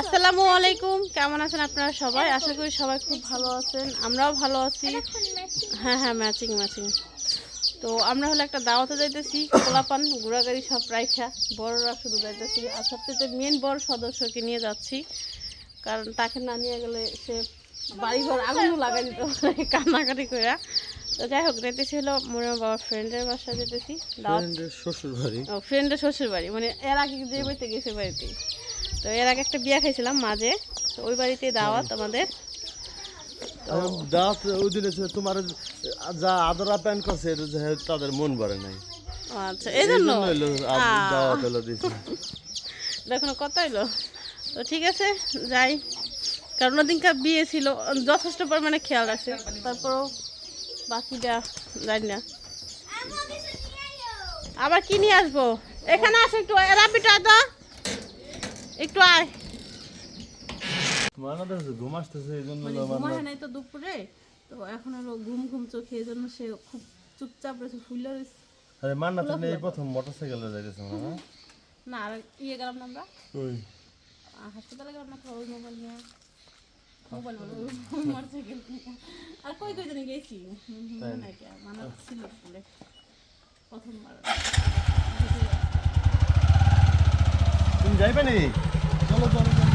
আসসালামু আলাইকুম। কেমন আছেন আপনারা সবাই? আশা করি সবাই খুব ভালো আছেন। আমরাও ভালো আছি। হ্যাঁ হ্যাঁ ম্যাচিং ম্যাচিং তো আমরা হলো একটা দাওয়াতে যাইতেছি। কোলাপান ঘোরাগাড়ি সব রাইখা। বড়রা শুধু যাইতেছি। আর সবচেয়ে মেন বড় সদস্যকে নিয়ে যাচ্ছি। কারণ তাকে না নিয়ে গেলে সে বাড়ি ঘর আগুনও লাগাই দিতে পারে কান্নাকাটি করে তো যাই হোক যাইতেছি হলো মনে বাবা ফ্রেন্ডের বাসায় যেতেছি শ্বশুর বাড়ি ও ফ্রেন্ডের শ্বশুর বাড়ি মানে এর আগে যে বাড়িতে গেছে বাড়িতে তো এর আগে একটা বিয়া খাইছিলাম মাঝে তো ওই বাড়িতে দাওয়াত আমাদের। দাঁত ওই দিন তোমার যা আদর আপ্যায়ন করছে তাদের মন ভরে নাই। আচ্ছা এই জন্য? দাওয়াত হলো দেখুন কত এলো তো ঠিক আছে যাই। কারণ ওদিনকার বিয়ে ছিল যথেষ্ট পরিমাণে খেয়াল রাখছে। তারপরও বাকিটা জানি না। আবার কি নিয়ে আসব? এখানে আসো একটু রাপিটা তো। একটু আয়। মানা দেখছে ঘুম আসতেছে এই জন্য মানে ঘুমায় নাই তো দুপুরে তো এখন হলো ঘুম ঘুম চোখে এই জন্য সে খুব চুপচাপ রয়েছে ফুলে রয়েছে। আরে মান্না তুমি এই প্রথম মোটরসাইকেলে যাইতেছ না না? না আর ইয়ে গেলাম না আমরা? ওই। হাসপাতালে গেলাম না ওই মোবাইল নিয়ে। মোবাইল বলো মোটরসাইকেল আর কই কই জানি গেছি। মনে আর, মানা ছিল প্রথমবার। যাইবে নি চলো চলো চলো।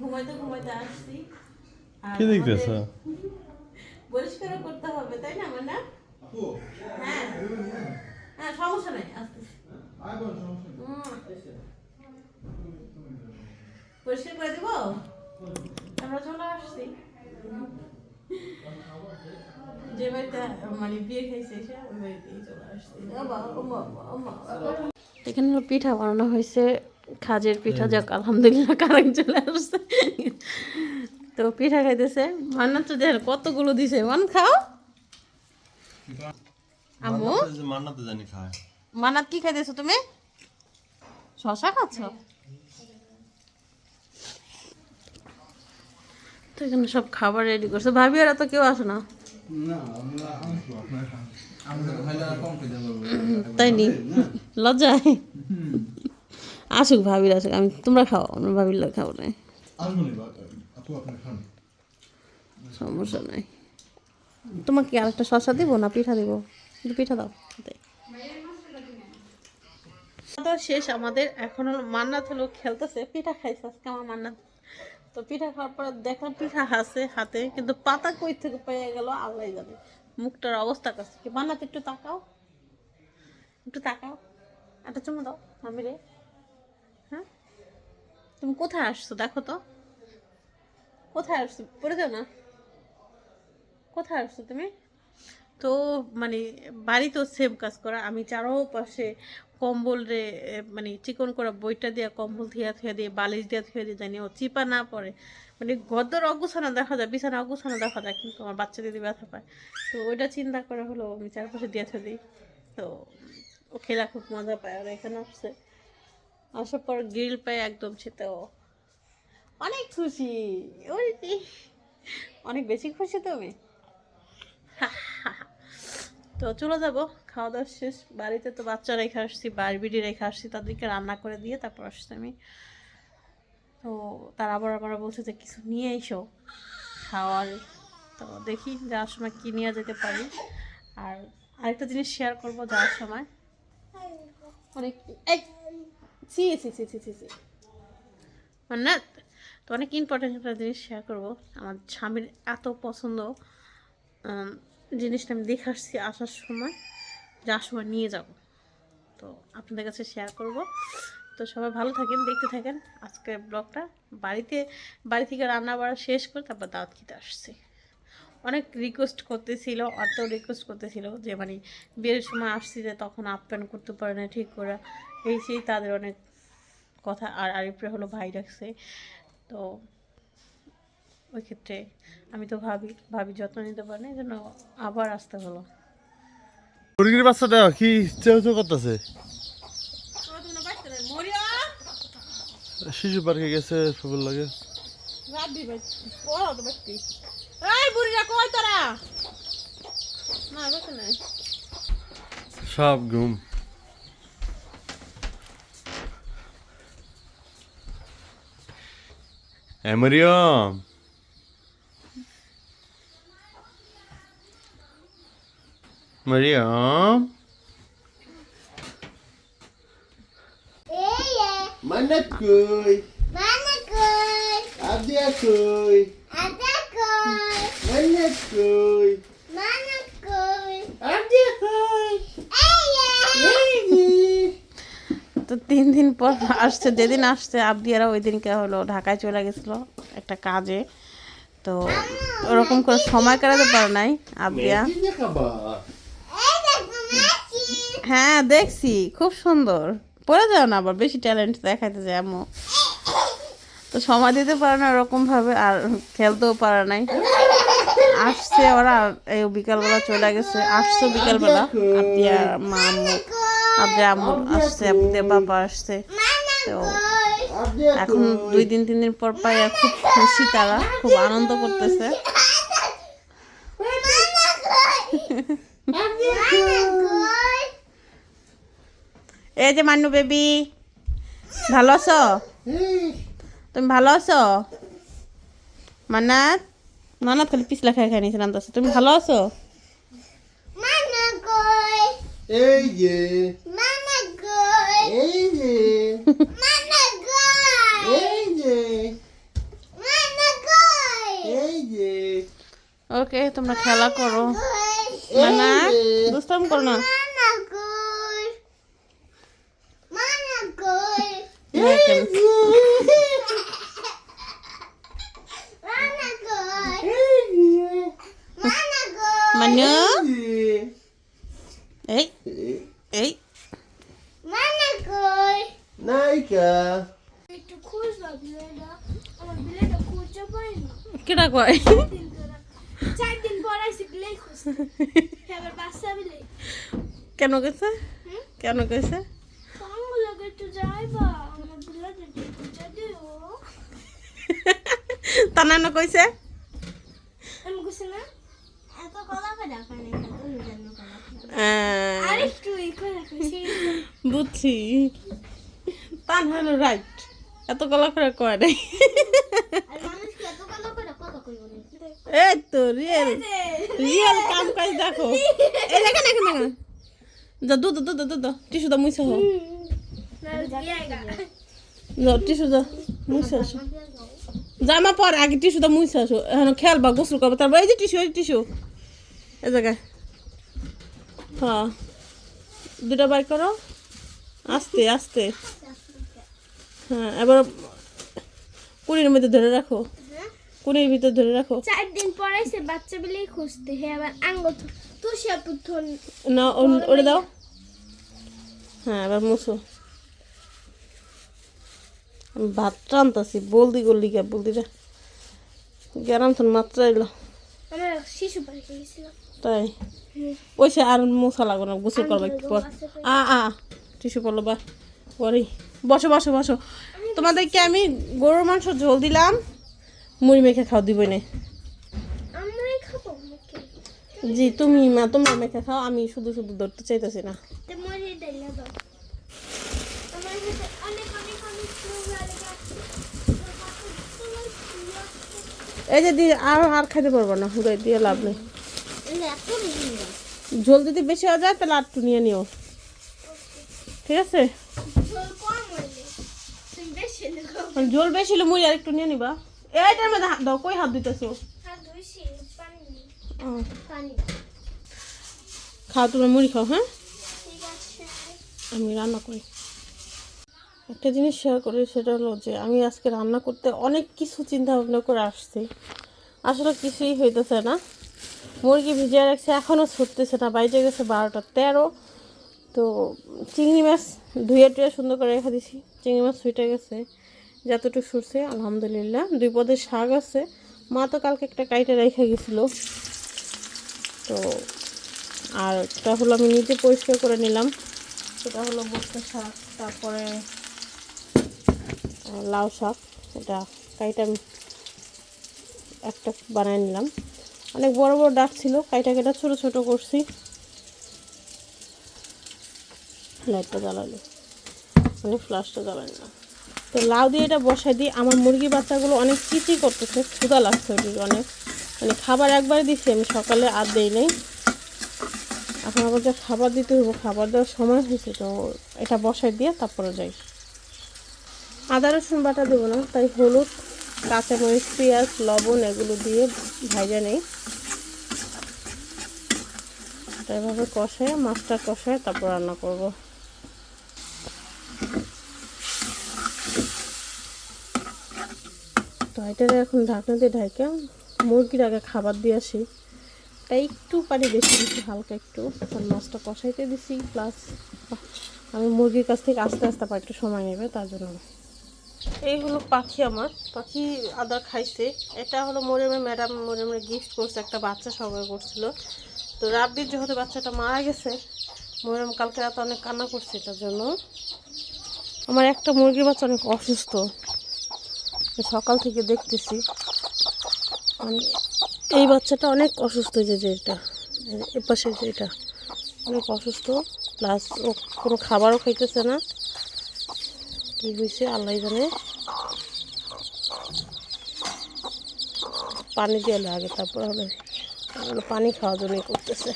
ঘুমাইতে ঘুমাইতে আসছি। আর কি দেখতেছ? আমাদের করতে হবে তাই না আমার না? হ্যাঁ। হ্যাঁ সমস্যা নাই আসতেছি হুম। পরিষ্কার করে দিব? আমরা চলে আসছি। যে বাড়িতে মানে বিয়ে খাইছে সে ওই বাড়িতেই চলে আসছি। এখানে পিঠা বানানো হয়েছে খাজের পিঠা যাক আলহামদুলিল্লাহ কারেন্ট চলে আসছে। তো পিঠা খাইতেছে। মান্না তো দেখেন কতগুলো দিছে। মান খাও। আম্মু? মান্না তো যে মান্না তো জানি খায়। মানাত কি খাইতেছো তুমি? শশা খাচ্ছ? তো এখানে সব খাবার রেডি করছে। ভাবি ওরা তো কেউ আসে না। তাই নি? লজ্জায়? আসুক ভাবির আসুক। আমি তোমরা খাও আমরা ভাবির লোক খাব না। সমস্যা নাই। তোমাকে কি আরেকটা শশা দিব না পিঠা দিব? পিঠা দাও। শেষ আমাদের এখন হলো মান্নাত হলো খেলতেছে পিঠা খাইছে আজকে আমার মান্নাত। তো পিঠা খাওয়ার পর দেখলাম পিঠা আছে হাতে, কিন্তু পাতা কই থেকে পেয়ে গেল আল্লাহ জানে। মুখটার অবস্থা কাছে কি? মান্নাত একটু তাকাও। একটু তাকাও। একটা চুমু দাও, আমি রে। হ্যাঁ? তুমি কোথায় আসছো? দেখো তো। কোথায় আসছো? পড়ে যাও না। কোথায় আসছো তুমি? তো মানে বাড়িতেও সেম কাজ করা, আমি চারো পাশে কম্বল রে মানে চিকন করা বইটা দিয়ে কম্বল থিয়া থিয়া দিয়ে, বালিশ দিয়ে থিয়া দিয়ে জানি ও চিপা না পড়ে। মানে গদর অগুছানো দেখা যায়, বিছানা অগুছানো দেখা যায়, কিন্তু আমার বাচ্চা দিদি ব্যথা পায়। তো ওইটা চিন্তা করে হলো, আমি চারপাশে দিয়ে থিয়ে দিই। তো ও খেলা খুব মজা পায় আর এখানে আসছে। আসার পর গ্রিল পায় একদম সেটা ও অনেক খুশি। ওই অনেক বেশি খুশি তুমি? তো চলে যাব। খাওয়া দাওয়া শেষ, বাড়িতে তো বাচ্চা রেখে আসছি বারবিডি রেখে আসছি, তাদেরকে রান্না করে দিয়ে তারপর আসছি আমি। তো তারা আবার আমরা বলছে যে, কিছু নিয়ে এসো, খাওয়ার। তো দেখি যাওয়ার সময় কী নিয়ে যেতে পারি। আর আরেকটা জিনিস শেয়ার করব যাওয়ার সময়। অনেক সি সি সি সি সি সি মানে তো অনেক ইম্পর্টেন্ট একটা জিনিস শেয়ার করব। আমার স্বামীর এত পছন্দ জিনিসটা আমি দেখে আসছি আসার সময়। যাওয়ার সময় নিয়ে যাব। তো আপনাদের কাছে শেয়ার করব। তো সবাই ভালো থাকেন, দেখতে থাকেন। আজকের ব্লগটা বাড়িতে, বাড়ি থেকে রান্না বাড়া শেষ করে তারপর দাওয়াত খেতে আসছি। অনেক রিকোয়েস্ট করতেছিল, অত রিকোয়েস্ট করতেছিল যে মানে বিয়ের সময় আসছি যে তখন আপ্যায়ন করতে পারে না ঠিক করে। এই সেই তাদের অনেক কথা আর আরিফরে হলো ভাই রাখছে। তো ওই ক্ষেত্রে আমি তো ভাবি ভাবি যত্ন নিতে পারি না, এই জন্য আবার আসতে হলো। মুরগির বাচ্চাটা কি চেউ করতেছে। শিশু পার্কে গেছে ফুল লাগে। সব ঘুম। এমরিয়ম Mariam Mana kuy? Mana kuy? Ada kuy? Ada kuy? Mana kuy? Mana kuy? Ada kuy? তো তিন দিন পর আসছে যেদিন আসছে আবদিয়ারা ওই দিনকে হলো ঢাকায় চলে গেছিল একটা কাজে তো ওরকম করে সময় কাটাতে পারে নাই আবদিয়া Ini kabar. Eh, দেখো মাছি। হ্যাঁ দেখছি। খুব সুন্দর। পড়ে যাও না আবার বেশি ট্যালেন্ট দেখাইতে যায় আম্মু। তো সময় দিতে পারে না ওরকম ভাবে আর খেলতেও পারে নাই। আসছে ওরা এই বিকালবেলা চলে গেছে। আসছে বিকালবেলা। আবদিয়া মা আম্মু আবদিয়া আম্মু আসছে আবদিয়া বাবা আসছে। তো এখন দুই দিন তিন দিন পর পাই খুব খুশি তারা খুব আনন্দ করতেছে? এই যে মান্নু বেবি ভালো আছো? তুমি ভালো আছো? মান্নাত? মান্নাত খালি পিছলা খাই খাই নিয়েছিলাম তো তুমি ভালো আছো? এই যে। এই যে। এই যে। এই যে। ওকে তোমরা খেলা করো? মান্নাত দুষ্টাম করো না Mana kuy? Mana kuy? দেখেন। Mana kuy? Mana kuy? Mannu এই এই Mana kuy? নায়িকা একটু খুঁজবা বিলেটা আমার বিলেটা খুঁজতে পারি না কেটা কয় দিন ধরে চার দিন পর আইসি বিলে খুঁজতে এবার বাচ্চা বিলে কেন গেছে কেন গেছে সঙ্গগুলোকে একটু যাইবা আমার বিলেটা একটু খুঁজে দিও তা নানা কইছে আমি খুঁজছি না এত কলা করে রাখা নেই তুমি জানো কলা আহ, আর একটু ই করে খুঁজছি বুঝছি। তা হলো রাইট এত গলা করে কয় নাই? এই তো রিয়েল রিয়েল কাম কাজ দেখো। এই দেখেন দেখেন। যা দুধ দুধ দুধ টিস্যু দা মুছে হো। যা টিস্যু দা মুছে আসো জামা পর আগে টিস্যু দা মুছে আসো এখন খেলবা গোসল করব। তারপর এই যে টিস্যু এই টিস্যু। এই জায়গায়। হ্যাঁ দুটা বাই করো। আস্তে আস্তে। হ্যাঁ এবার কুড়ির মধ্যে ধরে রাখো। কুড়ির ভিতরে ধরে রাখো। চার দিন পর আইসে বাচ্চা বিলেই খুঁজতে। হে আবার আঙ্গ তুষা পুথন না ওটা দাও। হ্যাঁ এবার মুছো। আমি ভাত টানতাছি বলদি গল্লি গে বলদিটা গেরাম তো মাত্রা এলো। শিশু তাই? ওই সে আর মশা লাগো না গোসল করব একটু পর। আ আ টিস্যু পড়ল বা পরে বসো বসো বসো। তোমাদেরকে আমি গরুর মাংস ঝোল দিলাম মুড়ি মেখে খাও দিবই না। জি তুমি মা তোমরা মেখে খাও আমি শুধু শুধু ধরতে চাইতেছি না। এই যে দিয়ে আর আর খাইতে পারব না দিয়ে লাভ নেই। ঝোল যদি বেশি হয়ে যায় তাহলে আটটু নিয়ে নিও। ঠিক আছে? ঝোল বেশি আর হলে মুড়ি আর একটু নিয়ে নিবা। এইটার মধ্যে হাত দাও কই হাত দিতেছো হাত বেশি পানি নেই ও, পানি খাও তোমরা মুড়ি খাও হ্যাঁ? আমি রান্না করি। একটা জিনিস শেয়ার করি সেটা হলো যে আমি আজকে রান্না করতে অনেক কিছু চিন্তা ভাবনা করে আসছি। আসলে কিছুই হইতেছে না। মুরগি ভিজিয়ে রাখছে এখনও ছুটতেছে না। বাইরে গেছে বারোটা তেরো। তো চিংড়ি মাছ ধুয়ে টুয়ে সুন্দর করে রেখে দিছি। চিংড়ি মাছ ছুটে গেছে। যতটুকু সরছে আলহামদুলিল্লাহ। দুই পদের শাক আছে। মা তো কালকে একটা কাইটে রেখে গেছিল। তো আর এটা হলো আমি নিজে পরিষ্কার করে নিলাম। সেটা হলো বস্তা শাক, তারপরে লাউ শাক। এটা কাইটা একটা বানায় নিলাম। অনেক বড় বড় ডাক ছিল, কাইটা কেটা ছোট ছোট করছি। লাইটটা জ্বালালি। মানে ফ্লাশটা জ্বালানি না তো লাউ দিয়ে এটা বসাই দিই। আমার মুরগি বাচ্চাগুলো অনেক চিচি করতেছে ক্ষুদা লাগছে ওটির অনেক। মানে খাবার একবারে দিছি, আমি সকালে আর দেই নেই। এখন আবার যা খাবার দিতে হইব, খাবার দেওয়ার সময় হয়েছে, তো এটা বসাই দিয়ে তারপরে যাই। আদা, রসুন বাটা দেবো না, তাই হলুদ, কাঁচামরিচ, পেঁয়াজ, লবণ এগুলো দিয়ে ভাজা নেই। এভাবে কষায়, মাছটা কষায় তারপর রান্না করব। তো এটা এখন ঢাকনা দিয়ে ঢাকে মুরগির আগে খাবার দিয়ে আসি। তাই একটু পানি বেশি দিচ্ছি হালকা একটু। মাছটা কষাইতে দিছি প্লাস আমি মুরগির কাছ থেকে আস্তে আস্তে পা একটু সময় নেবে, তার জন্য। এই হলো পাখি আমার। পাখি আদা খাইছে। এটা হলো মরিয়মের ম্যাডাম মরিয়মের গিফট করছে, একটা বাচ্চা সবাই করছিল। তো রাব্বির যেহেতু বাচ্চাটা মারা গেছে, মরিয়ম কালকে রাতে অনেক কান্না করছে এটার জন্য। আমার একটা মুরগির বাচ্চা অনেক অসুস্থ। সকাল থেকে দেখতেছি। এই বাচ্চাটা অনেক অসুস্থ যে যে এটা এ পাশে যে এটা, অনেক অসুস্থ প্লাস ও কোনো খাবারও খাইতেছে না। কি হয়েছে আল্লাহ জানে। পানি দিয়ে আগে, তারপর হলে পানি খাওয়ার জন্যই করতেছে।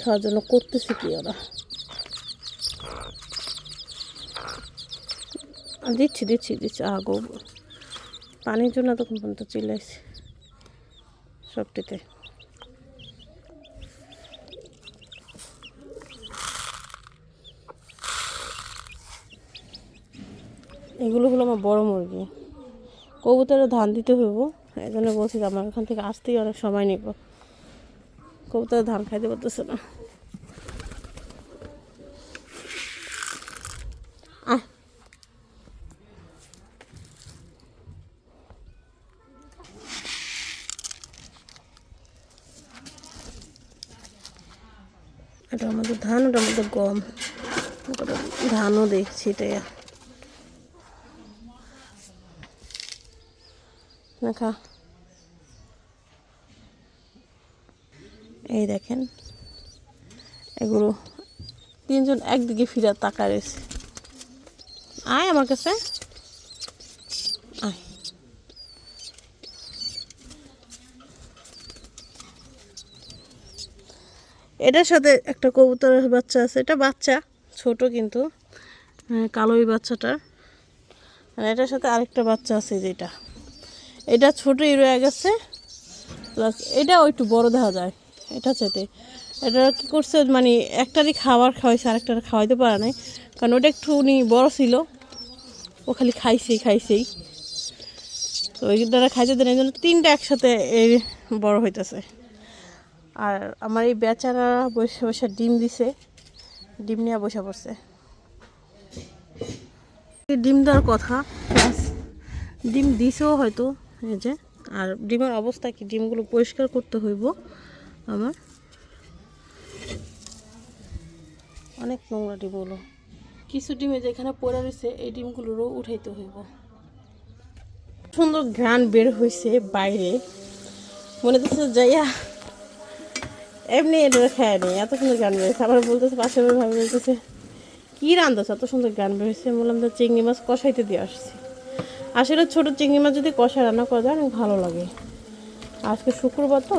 খাওয়ার জন্য করতেছে কি ওরা? দিচ্ছি দিচ্ছি দিচ্ছি আগো পানির জন্য তখন পর্যন্ত চিল্লাইছে সবটিতে। এগুলো হলো আমার বড় মুরগি। কবুতরে ধান দিতে হইব এই জন্য বলছি আমার এখান থেকে আসতেই অনেক সময় নিব। কবুতরে ধান খাইতে পারতেছে না। এটা আমাদের ধান ওটা আমাদের গম। ওটা ধানও দেখছি দেখা। এই দেখেন। এগুলো তিনজন একদিকে ফিরে তাকা রয়েছে। আয় আমার কাছে। এটার সাথে একটা কবুতরের বাচ্চা আছে। এটা বাচ্চা, ছোট কিন্তু কালোই কালো এই বাচ্চাটার আর এটার সাথে আরেকটা বাচ্চা আছে যেটা। এটা ছোটই রয়ে গেছে প্লাস এটাও একটু বড় দেখা যায়, এটা চাইতে এটা কি করছে মানে একটারই খাবার খাওয়াইছে, আরেকটার খাওয়াইতে পারে নাই। কারণ ওটা একটু উনি বড় ছিল, ও খালি খাইছেই খাইছেই। তো ওই দ্বারা খাইতে দেন এই জন্য তিনটা একসাথে এই বড় হইতেছে। আর আমার এই বেচারা বসে বসে ডিম দিছে। ডিম নিয়ে বসে পড়ছে। ডিম দেওয়ার কথা ডিম দিছেও হয়তো, এই যে। আর ডিমের অবস্থা কি? ডিমগুলো পরিষ্কার করতে হইব আমার। অনেক নোংরা ডিমগুলো কিছু ডিমে যেখানে পড়ে রয়েছে, এই ডিমগুলোরও উঠাইতে হইব। সুন্দর ঘ্রাণ বের হয়েছে বাইরে। মনে হচ্ছে যাইয়া এমনি এটা নেই, এত সুন্দর গান বেরোচ্ছে আবার বলতেছে বাড়ির ভাবি বলতেছে, কী রান্ধছ এত সুন্দর গান বেরোচ্ছে আমি বললাম, তো চিংড়ি মাছ কষাইতে দিয়ে আসছি। আসলে ছোটো চিংড়ি মাছ যদি কষা রান্না করা যায়, অনেক ভালো লাগে। আজকে শুক্রবার তো,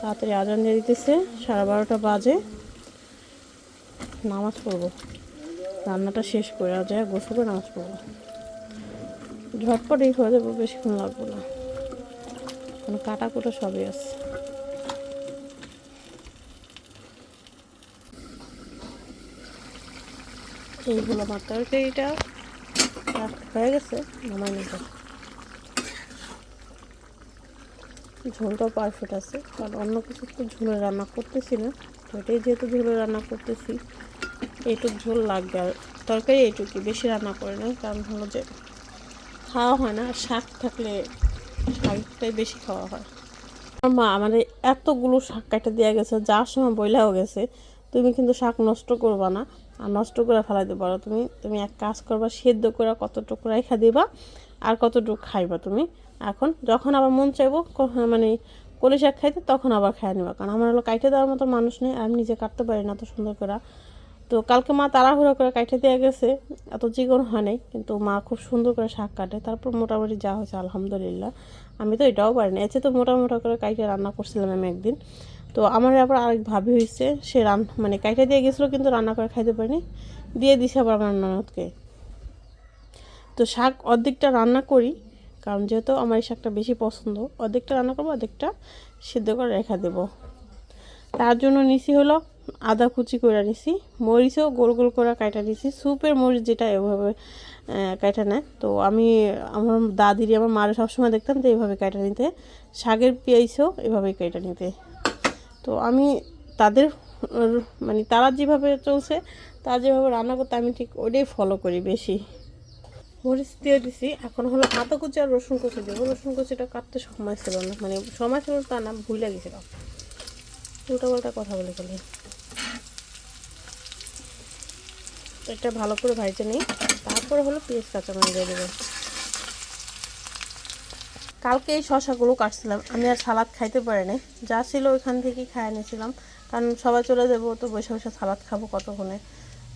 তাড়াতাড়ি আজান দিয়ে দিতেছে, সাড়ে বারোটা বাজে। নামাজ পড়ব। রান্নাটা শেষ করে যায় গোসল করে নামাজ পড়ব। ঝটপট এই হয়ে যাব, বেশিক্ষণ লাগবে না। কোনো কাটা কুটো সবই আছে। এইগুলো আমার তরকারিটা হয়ে গেছে নামাই নিতে ঝোলটাও পারফেক্ট আছে, কারণ অন্য কিছু তো ঝোলে রান্না করতেছি না, তো এটাই যেহেতু ঝোলে রান্না করতেছি, এইটুক ঝোল লাগবে আর তরকারি এইটুকুই, বেশি রান্না করে না, কারণ হলো যে খাওয়া হয় না শাক থাকলে শাকটাই বেশি খাওয়া হয়। আমার মা আমাদের এতগুলো শাক কাটে দেওয়া গেছে, যার সময় বইলাও গেছে, তুমি কিন্তু শাক নষ্ট করবা না। আর নষ্ট করে ফেলাইতে পারো তুমি। তুমি এক কাজ করবা, সেদ্ধ করে কতটুকু রেখা দিবা আর কতটুকু খাইবা তুমি। এখন যখন আবার মন চাইব মানে কলি শাক খাইতে, তখন আবার খাই নেবা। কারণ আমার হলো কাইটে দেওয়ার মতো মানুষ নেই আমি নিজে কাটতে পারি না এত সুন্দর করে। তো কালকে মা তাড়াহুড়ো করে কাইটে দিয়ে গেছে, এত চিকন হয় নাই, কিন্তু মা খুব সুন্দর করে শাক কাটে। তারপর মোটামুটি যা হয়েছে, আলহামদুলিল্লাহ। আমি তো এটাও পারি না। এসে তো মোটা মোটা করে কাইটে রান্না করছিলাম আমি একদিন। তো আমার আবার আরেক ভাবি হয়েছে, সে রান মানে কাইটে দিয়ে গেছিল কিন্তু রান্না করে খাইতে পারিনি। দিয়ে দিছে আবার আমার ননদকে। তো শাক অর্ধেকটা রান্না করি, কারণ যেহেতু আমার এই শাকটা বেশি পছন্দ, অর্ধেকটা রান্না করব, অর্ধেকটা সিদ্ধ করে রেখা দেবো। তার জন্য নিছি হলো আদা কুচি করে নিছি, মরিচও গোল গোল করে কাটা নিছি স্যুপের মরিচ যেটা এভাবে কাটা নেয়। তো আমি, আমার দাদির, আমার মারা সবসময় দেখতাম যে এইভাবে কাটা নিতে, শাকের পেঁয়াজও এভাবেই কাটা নিতে। তো আমি তাদের মানে তারা যেভাবে চলছে, তারা যেভাবে রান্না করতে, আমি ঠিক ওটাই ফলো করি বেশি। মরিচ দিয়ে দিছি, এখন হলো আদা কুচি আর রসুন কুচি দেবো। রসুন কুচিটা কাটতে সময় ছিল না মানে সময় ছিল তা না, ভুলে গেছিলাম উল্টা পাল্টা কথা বলে গেলে এটা ভালো করে ভাইজে নিই, তারপরে হলো পেঁয়াজ, কাঁচামরিচ দিয়ে দেবো। কালকে এই শশাগুলো কাটছিলাম। আমি আর সালাদ খাইতে পারি নাই। যা ছিল ওইখান থেকেই খাইয়ে নিয়েছিলাম। কারণ সবাই চলে যাব তো বসে বসে সালাদ খাব কতক্ষণে।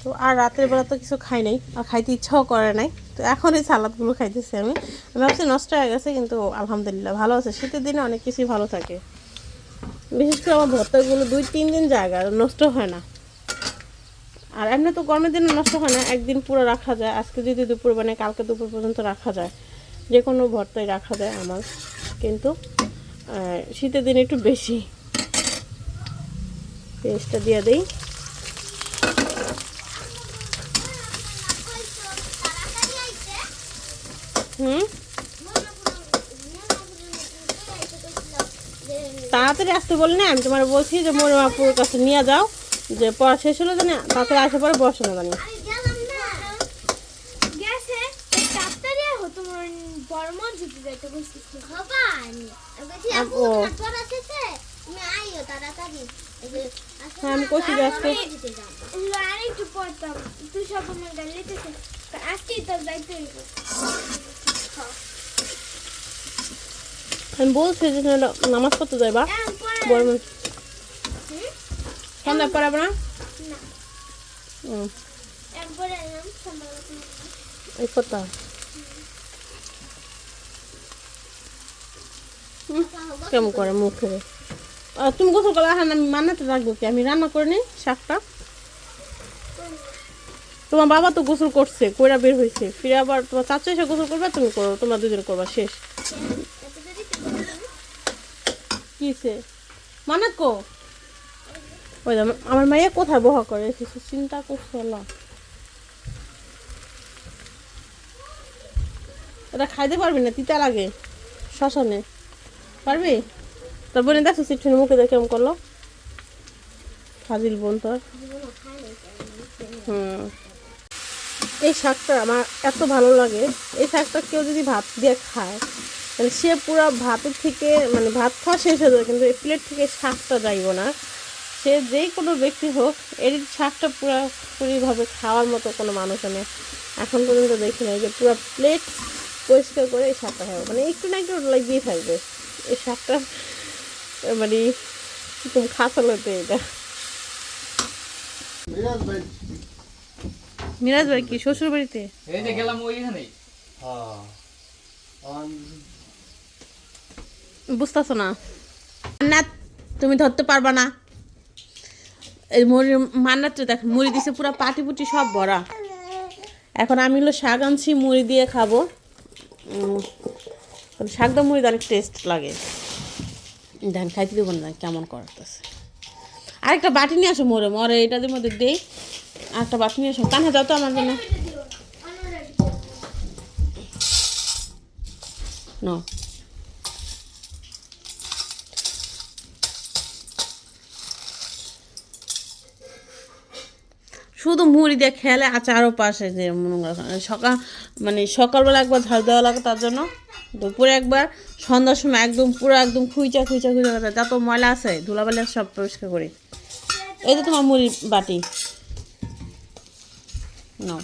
তো আর রাতের বেলা তো কিছু খাই নাই, আর খাইতে ইচ্ছাও করে নাই। তো এখন এই সালাদগুলো খাইতেছি আমি। আমি ভাবছি নষ্ট হয়ে গেছে, কিন্তু আলহামদুলিল্লাহ ভালো আছে। শীতের দিনে অনেক কিছুই ভালো থাকে। বিশেষ করে আমার ভর্তাগুলো দুই, তিন দিন জায়গা, নষ্ট হয় না। আর এমনি তো গরমের দিনে নষ্ট হয় না, একদিন পুরো রাখা যায়। আজকে যদি দুপুর মানে কালকে দুপুর পর্যন্ত রাখা যায়। যে কোনো ভর্তায় রাখা যায় আমার, কিন্তু শীতের দিন একটু বেশি। পেস্টটা দিয়ে দিই। হুম? তাড়াতাড়ি আসতে বলি না, আমি তোমার বলছি যে মরিমাপুর কাছে নিয়ে যাও, যে পড়া শেষ হলো জানি, তাড়াতাড়ি আসে পরে বসানো জানি আমি গেলাম না গেছে তাড়াতাড়ি হতো তোমার বড় মসজিদে যাইতে বলছিস হবান আমি বলছি আপু ও। খাবার আছে তুমি আইও তাড়াতাড়ি। এই যে আসলে হ্যাঁ, আমি কইছি যে আজকে- আর একটু পড়তাম তুই সব আমার গালিতেছে আজকেই তো যাইতে হইব। আমি বলছি যে নামাজ পড়তে যাইবা? মানুষ হুম? সন্ধ্যা পড়াবে না? এই কথা। কেমন করে মুখে তুমি গোসল করলে হ্যাঁ আমি মানাতে রাখব কি? আমি রান্না করে নিই, শাকটা? তোমার বাবা তো গোসল করছে, কইরা বের হয়েছে ফিরে আবার তোমার চাচা এসে গোসল করবে, তুমি করো, তোমরা দুজন করবা, শেষ? কিসে মানে কো? ওই আমার মাইয়া কোথায় বহা করে? কিছু চিন্তা করছ না? এটা খাইতে পারবি না, তিতা লাগে, শ্মশানে। পারবি? তোর বোনে দেখছ চিঠুনি মুখে দেখে কেমন করল? ফাজিল বোন তোর। হুম। এই শাকটা আমার এত ভালো লাগে। এই শাকটা কেউ যদি ভাত দিয়ে খায় মানে সে পুরো ভাতের থেকে মানে ভাত খাওয়া শেষ হয়ে যাবে, কিন্তু এই প্লেট থেকে শাকটা যাইব না। সে যেই কোনো ব্যক্তি হোক, এর শাকটা পুরোপুরিভাবে খাওয়ার মতো কোনো মানুষ আমি এখন পর্যন্ত দেখি নাই যে পুরো প্লেট পরিষ্কার করে এই শাকটা খাব। মানে একটু না একটু লাগিয়ে থাকবে। এই শাকটা মানে খুব খাসাল হতে এটা? মিরাজ ভাই। কি শ্বশুর বাড়িতে এই যে গেলাম ওইখানেই। হ্যাঁ। বুঝতেছো না। না তুমি ধরতে পারবা না। এই মুড়ি মান্নাতে দেখ মুড়ি দিছে পুরো পাটি পুটি সব ভরা। এখন আমি হলো শাক আনছি মুড়ি দিয়ে খাব। কারণ শাকটা মুড়ি অনেক টেস্ট লাগে। ধান খাইতে দেবো না, কেমন করতেছে। আরেকটা বাটি নিয়ে আসো মোরে, মরে এটাদের মধ্যে দেই। আরেকটা বাটি নিয়ে আসো। কান্না যাও তো আমার জন্য। না শুধু মুড়ি দিয়ে খেলে আচারও পাশে যে সকাল মানে সকালবেলা একবার ঝাল দেওয়া লাগে তার জন্য। দুপুরে একবার, সন্ধ্যার সময় একদম পুরো একদম খুঁইচা খুঁইচা খুঁইচা খুঁইচা যত ময়লা আছে ধুলাবালি সব পরিষ্কার করি। এই তো তোমার মুড়ি বাটি। নাও।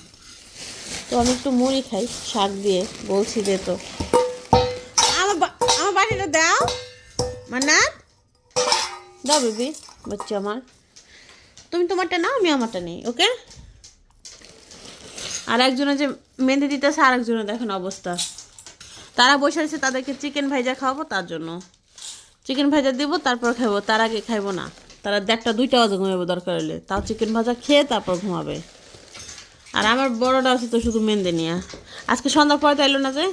তো আমি একটু মুড়ি খাই, শাক দিয়ে, বলছি যে তো। আমার আমার বাটিটা দাও। মান্নাত। দাও বেবি, বাচ্চা আমার। তুমি তোমারটা নাও, আমি আমারটা নেই, ওকে? আর একজনে যে মেহেন্দি দিতেছে আর একজনে দেখেন অবস্থা। তারা বসে আছে তাদেরকে চিকেন ভাইজা খাওয়াবো তার জন্য। চিকেন ভাজা দিব তারপর খাব। তার আগে খাইবো না। তারা দেড়টা দুইটা বাজে ঘুমাবো দরকার হলে। তাও চিকেন ভাজা খেয়ে তারপর ঘুমাবে। আর আমার বড়টা আছে তো শুধু মেহেন্দি নিয়ে। আজকে সন্ধ্যার পরে তো এলো না যে?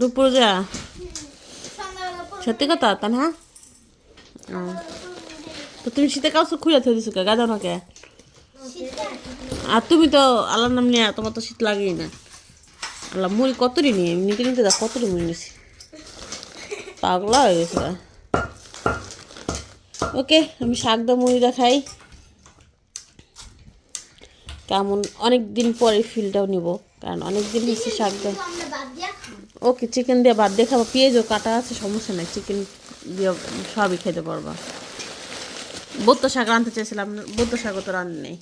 দুপুর যা। সত্যি কথা তা না তো তুমি শীতে কাউ খুলে থয়ে দিছো কে? গাজা নাকে শীতে আর তুমি তো আল্লাহর নাম নিয়ে তোমার তো শীত লাগেই না। আল্লাহ মুড়ি কতটি নিয়ে? নিতে নিতে দেখ কতটি মুড়ি নিয়েছি। পাগলা হয়ে গেছে ওকে আমি শাক দা মুড়িটা খাই কেমন অনেক দিন পরে ফিলটাও নিব কারণ অনেক দিন হচ্ছে শাক দা ওকে চিকেন দিয়ে বাদ দিয়ে খাব। পেঁয়াজও কাটা আছে সমস্যা নাই। চিকেন দিয়ে সবই খেতে পারবা। বত্ত শাক রাঁধতে চাইছিলাম বত্ত শাকও তো রান্না নেই।